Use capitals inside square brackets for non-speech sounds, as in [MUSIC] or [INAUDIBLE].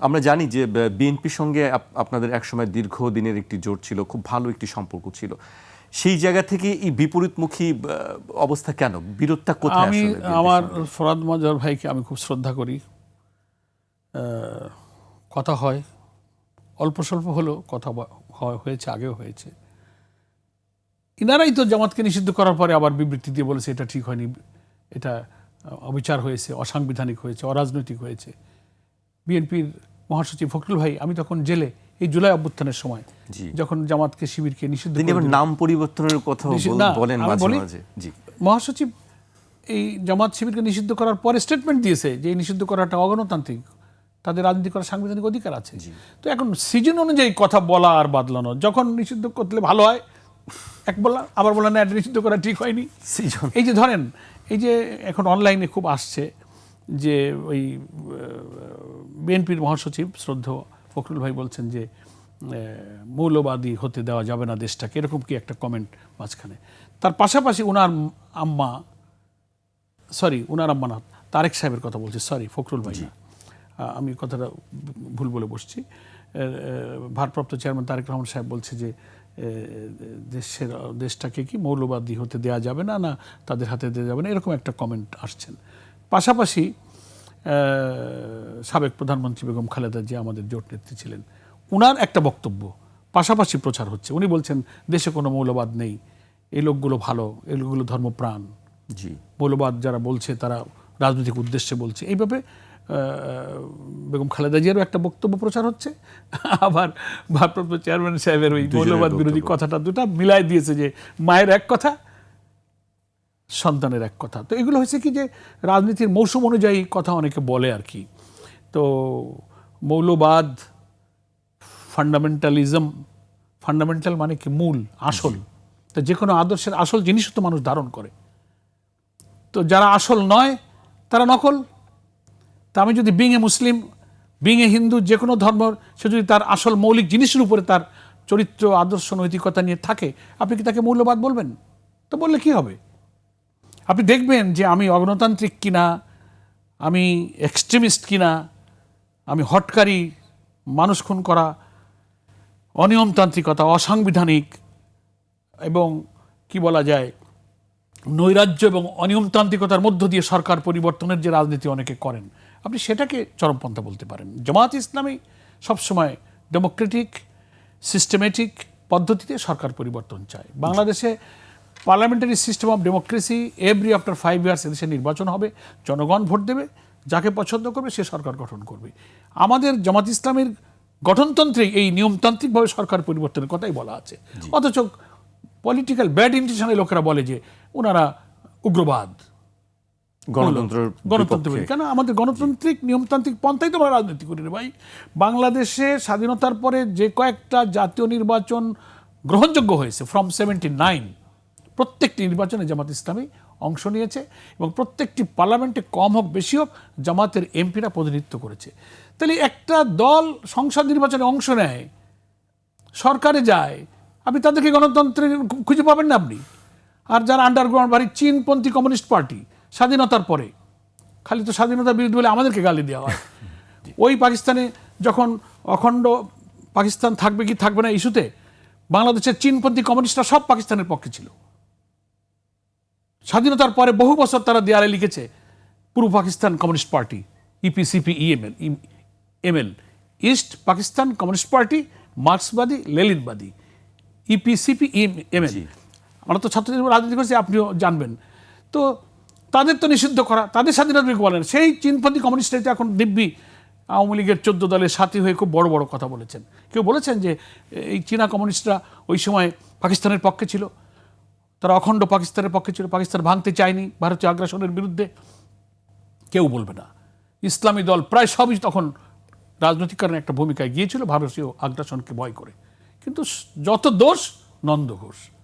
আমরা জানি যে বিএনপির সঙ্গে আপ- আপনাদের একসময় দীর্ঘদিনের একটি জোট ছিল খুব ভালো একটি সম্পর্ক ছিল। সেই জায়গা থেকে এই বিপরীতমুখী অবস্থা কেন? বিরোধটা কোথায় আমি আমার? ফরাদ মজার ভাইকে আমি খুব শ্রদ্ধা করি। কথা হয় অল্প স্বল্প হলেও কথা হয়- হয়েছে আগেও হয়েছে। ইনারাই তো জামাতকে নিষিদ্ধ করার পরে আবার বিবৃতি দিয়ে বলেছে এটা ঠিক হয়নি এটা অবিচার হয়েছে অসাংবিধানিক হয়েছে অরাজনৈতিক হয়েছে। বিএনপির মহাসচিব ফখরুল ভাই আমি তখন জেলে এই জুলাই অভ্যুত্থানের সময় যখন জামাতকে শিবিরকে নিষিদ্ধ তিনি আবার নাম পরিবর্তনের কথা বলেন মাঝে মাঝে। জি। মহাসচিব এই জামাত শিবিরকে নিষিদ্ধ করার পরে স্টেটমেন্ট দিয়েছে যে এই নিষিদ্ধ করাটা অগণতান্ত্রিক। তাদের রাজনীতি করার সাংবিধানিক অধিকার আছে। তো এখন সিজন অনুযায়ী কথা বলা আর বাদলানো যখন নিষিদ্ধ করলে ভালো হয় এক বলা আবার বলা না নিষিদ্ধ করা ঠিক হয়নি। সৃজন এই যে ধরেন এই যে এখন অনলাইনে খুব আসছে যে ওই বিএনপির মহাসচিব শ্রদ্ধ ফখরুল ভাই বলছেন যে মৌলবাদী হতে দেওয়া যাবে না দেশটাকে। এরকম কি একটা কমেন্ট মাঝখানে? তার পাশাপাশি উনার আম্মা সরি উনার আম্মা না তারেক সাহেবের কথা বলছি সরি ফখরুল ভাই আমি কথাটা ভুল বলে বসছি। ভারপ্রাপ্ত চেয়ারম্যান তারেক রহমান সাহেব বলছে যে দেশের দেশটাকে কি মৌলবাদী হতে দেওয়া যাবে না না তাদের হাতে দেওয়া যাবে না এরকম একটা কমেন্ট আসছেন। পাশাপাশি সাবেক প্রধানমন্ত্রী বেগম খালেদা জিয়া আমাদের জোট নেত্রী ছিলেন। উনার একটা বক্তব্য পাশাপাশি প্রচার হচ্ছে। উনি বলছেন দেশে কোনো মৌলবাদ নেই এই লোকগুলো ভালো এই লোকগুলো ধর্মপ্রাণ। জি। মৌলবাদ যারা বলছে তারা রাজনৈতিক উদ্দেশ্যে বলছে। এইভাবে বেগম খালেদা জিয়ারও একটা বক্তব্য প্রচার হচ্ছে। আবার ভারপ্রাপ্ত চেয়ারম্যান সাহেবের ওই মৌলবাদ বিরোধী কথাটা দুটা মিলাই দিয়েছে যে মায়ের এক কথা সন্তানের এক কথা। তো এগুলো হয়েছে কি যে রাজনীতির মৌসুম অনুযায়ী কথা অনেকে বলে আর কি। তো মৌলবাদ ফান্ডামেন্টালিজম ফান্ডামেন্টাল মানে কি মূল আসল তো যে কোনো আদর্শের আসল জিনিসও তো মানুষ ধারণ করে। তো যারা আসল নয় তারা নকল। তা আমি যদি being a Muslim being a Hindu যে কোনো ধর্ম সে যদি তার আসল মৌলিক জিনিসের উপরে তার চরিত্র আদর্শ নৈতিকতা নিয়ে থাকে আপনি কি তাকে মূল্যবাদ বলবেন? তো বললে কি হবে? আপনি দেখবেন যে আমি অগণতান্ত্রিক কিনা আমি এক্সট্রিমিস্ট কিনা আমি হটকারী, মানুষ খুন করা, অনিয়মতান্ত্রিকতা, অসাংবিধানিক এবং কি বলা যায়, নৈরাজ্য এবং অনিয়মতান্ত্রিকতার মধ্য দিয়ে সরকার পরিবর্তনের যে রাজনীতি অনেকে করেন, আপনি সেটাকে চরমপন্থা বলতে পারেন। জামাত ইসলামী সবসময় ডেমোক্রেটিক সিস্টেমেটিক পদ্ধতিতে সরকার পরিবর্তন চায়। বাংলাদেশে parliamentary system of democracy every after five years এদেশে নির্বাচন হবে জনগণ ভোট দেবে যাকে পছন্দ করবে সে সরকার গঠন করবে। আমাদের জামাত ইসলামের গঠনতন্ত্রে এই নিয়মতান্ত্রিকভাবে সরকার পরিবর্তনের কথাই বলা আছে। অথচ পলিটিক্যাল ব্যাড ইন্টেনশনের লোকেরা বলে যে ওনারা উগ্রবাদ। গণতন্ত্র গণতন্ত্র। কেন? আমাদের গণতান্ত্রিক নিয়মতান্ত্রিক পন্থাই তো আমরা রাজনীতি করি রে ভাই। বাংলাদেশে স্বাধীনতার পরে যে কয়েকটা জাতীয় নির্বাচন গ্রহণযোগ্য হয়েছে ফ্রম সেভেন্টি নাইন প্রত্যেকটি নির্বাচনে জামাত ইসলামী অংশ নিয়েছে এবং প্রত্যেকটি পার্লামেন্টে কম হোক বেশি হোক জামাতের এমপিরা প্রতিনিধিত্ব করেছে। তাহলে একটা দল সংসদ নির্বাচনে অংশ নেয় সরকারে যায় আপনি তাদেরকে গণতন্ত্রে খুঁজে পাবেন না আপনি। আর যারা আন্ডারগ্রাউন্ড বাড়ি চীনপন্থী কমিউনিস্ট পার্টি স্বাধীনতার পরে খালি তো স্বাধীনতার বিরুদ্ধে বলে আমাদেরকে গালি দেওয়া হয়। [LAUGHS] ওই পাকিস্তানে যখন অখণ্ড পাকিস্তান থাকবে কি থাকবে না ইস্যুতে বাংলাদেশের চীনপন্থী কমিউনিস্টরা সব পাকিস্তানের পক্ষে ছিল। স্বাধীনতার পরে বহু বছর তারা দেয়ালে লিখেছে পূর্ব Pakistan communist party EPCP EML ML east Pakistan communist party মার্ক্সবাদী লেলিনবাদী ইপিসিপি এমএল আমরা তো ছাত্রদের রাজনীতি করছি আপনিও জানবেন। তো তাদের তো নিষিদ্ধ করা তাদের স্বাধীনতা বলেন। সেই চীনপন্থী কমিউনিস্টরা তো এখন দিব্যি আওয়ামী লীগের চোদ্দ দলের সাথী হয়ে খুব বড় বড় কথা বলেছেন। কেউ বলেছেন যে এই চীনা কমিউনিস্টরা ওই সময় পাকিস্তানের পক্ষে ছিল? তারা অখণ্ড পাকিস্তানের পক্ষে ছিল। পাকিস্তান ভাঙতে চায়নি ভারতীয় আগ্রাসনের বিরুদ্ধে। কেউ বলবে না। ইসলামী দল প্রায় সবই তখন রাজনৈতিক কারণে একটা ভূমিকায় গিয়েছিল। ভারতীয় আগ্রাসনকে ভয় করে। কিন্তু যত দোষ, নন্দ ঘোষ।